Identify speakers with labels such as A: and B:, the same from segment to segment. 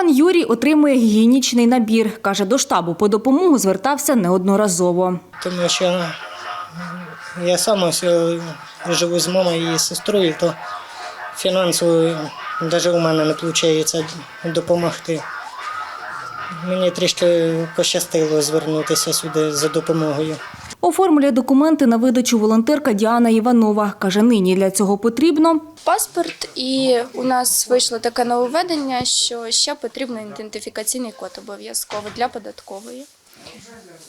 A: Пан Юрій отримує гігієнічний набір. Каже, до штабу по допомогу звертався неодноразово.
B: Тому що я сам е, живу з мамою і сестрою, то фінансово навіть у мене не виходить допомогти. Мені трішки пощастило звернутися сюди за допомогою.
A: Оформлює документи на видачу волонтерка Діана Іванова. Каже, нині для цього потрібно
C: паспорт, і у нас вийшло таке нововведення, що ще потрібен ідентифікаційний код обов'язково для податкової.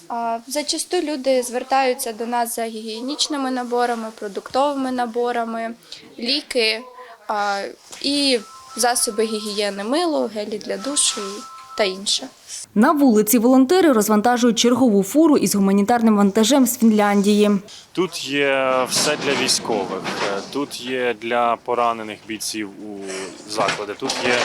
C: А, Зачасту люди звертаються до нас за гігієнічними наборами, продуктовими наборами, ліки а, і засоби гігієни, мило, гелі для душу та інше.
A: на вулиці. Волонтери розвантажують чергову фуру із гуманітарним вантажем з Фінляндії.
D: Тут є все для військових, тут є для поранених бійців у заклади. Тут є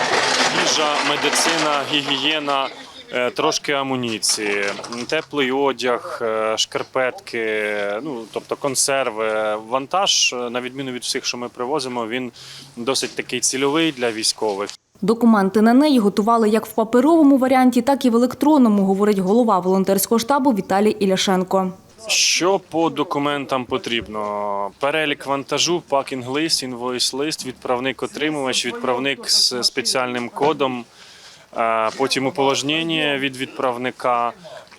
D: їжа, медицина, гігієна, е, трошки амуніції, теплий одяг, е, шкарпетки, ну тобто консерви. Вантаж, е, на відміну від всіх, що ми привозимо, він досить такий цільовий для військових.
A: Документи на неї готували як в паперовому варіанті, так і в електронному, говорить голова волонтерського штабу Віталій Іляшенко.
D: Що по документам потрібно? Перелік вантажу, пакінг-лист, інвойс-лист, відправник-отримувач, відправник з спеціальним кодом, е, потім уположнення від відправника.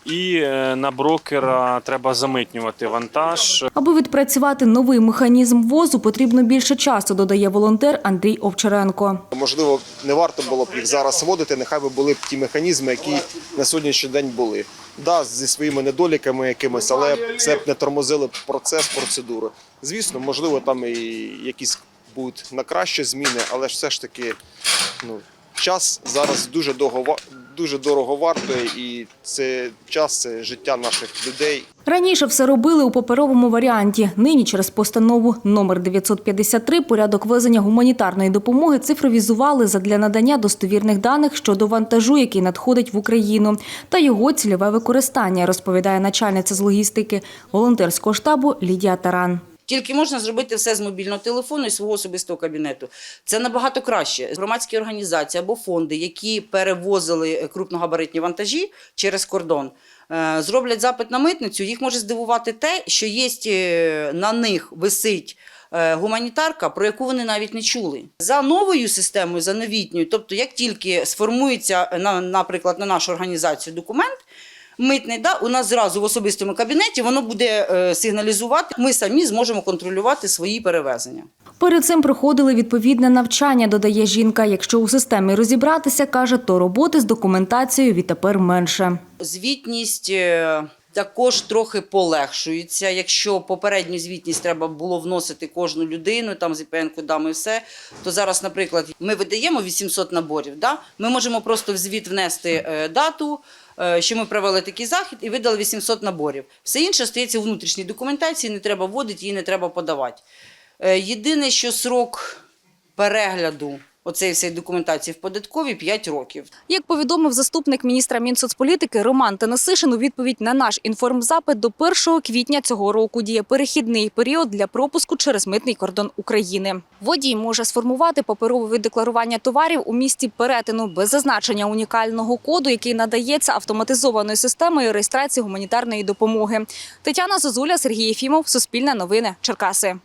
D: І е, на брокера треба замитнювати вантаж.
A: Аби відпрацювати новий механізм ввозу, потрібно більше часу, додає волонтер Андрій Овчаренко.
E: Можливо, не варто було б їх зараз вводити, нехай би були б ті механізми, які на сьогоднішній день були. Да, зі своїми недоліками якимись, але це б не тормозило б процес, процедуру. Звісно, можливо, там і якісь будуть на краще зміни, але ж все ж таки ну, час зараз дуже дорого, дуже дорого вартує, і це час, це життя наших людей.
A: Раніше все робили у паперовому варіанті. Нині через постанову номер 953 порядок везення гуманітарної допомоги цифровізували задля надання достовірних даних щодо вантажу, який надходить в Україну, та його цільове використання, розповідає начальниця з логістики волонтерського штабу Лідія Таран.
F: Тільки можна зробити все з мобільного телефону і свого особистого кабінету. Це набагато краще. Громадські організації або фонди, які перевозили крупногабаритні вантажі через кордон, е, зроблять запит на митницю. Їх може здивувати те, що є е, на них висить. е, Гуманітарка, про яку вони навіть не чули, за новою системою, за новітньою. Тобто, як тільки сформується е, на, наприклад, на нашу організацію документ, митний, да, у нас зразу в особистому кабінеті воно буде е, сигналізувати. Ми самі зможемо контролювати свої перевезення.
A: Перед цим проходили відповідне навчання, додає жінка. Якщо у системі розібратися, каже, то роботи з документацією відтепер менше.
F: Звітність е, також трохи полегшується. Якщо попередню звітність треба було вносити кожну людину, там з ІПН-кодами і все, то зараз, наприклад, ми видаємо 800 наборів. Да? Ми можемо просто в звіт внести е, дату. Е, Що ми провели такий захід і видали 800 наборів. Все інше стається в внутрішній документації, не треба вводити, її не треба подавати. Е, Єдине, що срок перегляду оцеї всієї документації в податковій 5 років.
A: Як повідомив заступник міністра Мінсоцполітики Роман Танасишин, у відповідь на наш інформзапит до 1 квітня цього року діє перехідний період для пропуску через митний кордон України. Водій може сформувати паперове віддекларування товарів у місті перетину без зазначення унікального коду, який надається автоматизованою системою реєстрації гуманітарної допомоги. Тетяна Зозуля, Сергій Єфімов, Суспільне новини, Черкаси.